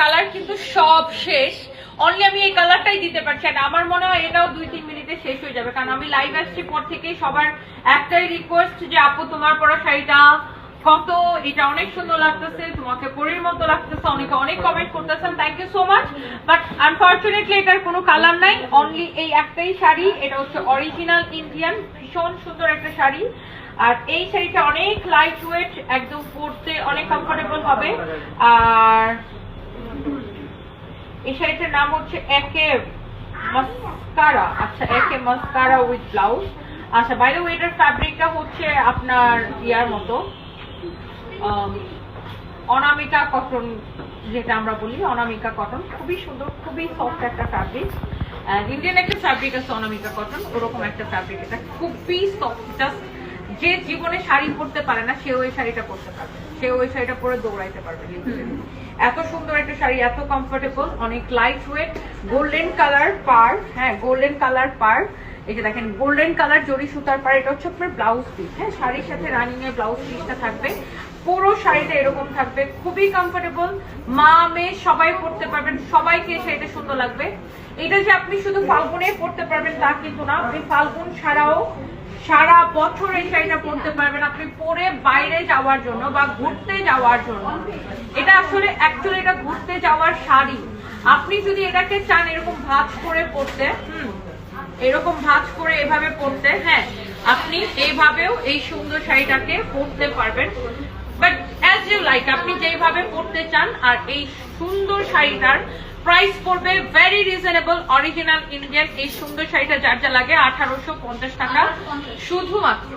Colour কিন্তু সব শেষ। অনলি আমি এই কালারটাই দিতে পারছি। আর আমার মনে হয় এটাও দুই তিন মিনিটে শেষ হয়ে যাবে। কারণ আমি লাইভ আসছি পর থেকেই সবার একটাই রিকোয়েস্ট যে, আপু, তোমার পরা শাড়িটা কত? এটা অনেক সুন্দর লাগতেছে। তোমাকে পরীর মতো লাগতেছে। অনেকে অনেক কমেন্ট করতেছেন thank you so much but unfortunately এটার কোনো কালার নাই। অনলি এই একটাই শাড়ি। এটা হচ্ছে অরিজিনাল ইন্ডিয়ান ভীষণ সুন্দর একটা শাড়ি। আর এই শাড়িটা অনেক লাইট ওয়েট একদম পরতে অনেক কমফোর্টেবল হবে। আর এই শাড়িটার নাম হচ্ছে একে মাস্কারা। আচ্ছা একে মাস্কারা উইথ ব্লাউজ। আচ্ছা বাইরে ওয়েটার ফ্যাব্রিকটা হচ্ছে আপনার ইয়ার মতো। অনামিকা কটন যেটা আমরা বলি, অনামিকা কটন খুবই সুন্দর, খুবই সফট একটা ফ্যাব্রিক ইন্ডিয়ান একটা ফ্যাব্রিক আছে অনামিকা কটন ওরকম একটা ফ্যাব্রিক এটা খুবই সফট জাস্ট যে জীবনে শাড়ি পরতে পারে না সেও এই শাড়িটা পরতে পারবে সেও ওই শাড়িটা পরে দৌড়াইতে পারবে। এত সুন্দর একটা শাড়ি এত কমফোর্টেবল অনেক লাইট ওয়েট গোল্ডেন কালার পার হ্যাঁ গোল্ডেন কালার পার। এই যে দেখেন গোল্ডেন কালার জরি সুতার পার এটা হচ্ছে আপনার ব্লাউজ পিস হ্যাঁ? শাড়ির সাথে রানিং এর ব্লাউজ পিসটা থাকবে। পুরো শাড়িটা এরকম থাকবে, খুবই কমফোর্টেবল মা, মেয়ে, সবাই পরতে পারবেন, সবাইকে শাড়িটা সুন্দর লাগবে। এটা যে আপনি শুধু ফাল্গুনে পরতে পারবেন তা কিন্তু না, আপনি ফাল্গুন ছাড়াও সারা বছর এই শাড়িটা পরতে পারবেন আপনি পরে বাইরে যাওয়ার জন্য বা ঘুরতে যাওয়ার জন্য। এটা আসলে অ্যাকচুয়ালি এটা ঘুরতে যাওয়ার শাড়ি। আপনি যদি এটাকে চান এরকম ভাঁজ করে পরতে হুম এরকম ভাঁজ করে এভাবে পড়তে হ্যাঁ আপনি এইভাবেও এই সুন্দর শাড়িটাকে পরতে পারবেন। বাট অ্যাজ ইউ লাইক আপনি যেভাবে পরতে চান আর এই সুন্দর শাড়িটার প্রাইস পড়বে ভেরি রিজনেবল অরিজিনাল ইন্ডিয়ান এই সুন্দর শাড়িটা যার যা লাগে আঠারোশো পঞ্চাশ টাকা। শুধুমাত্র।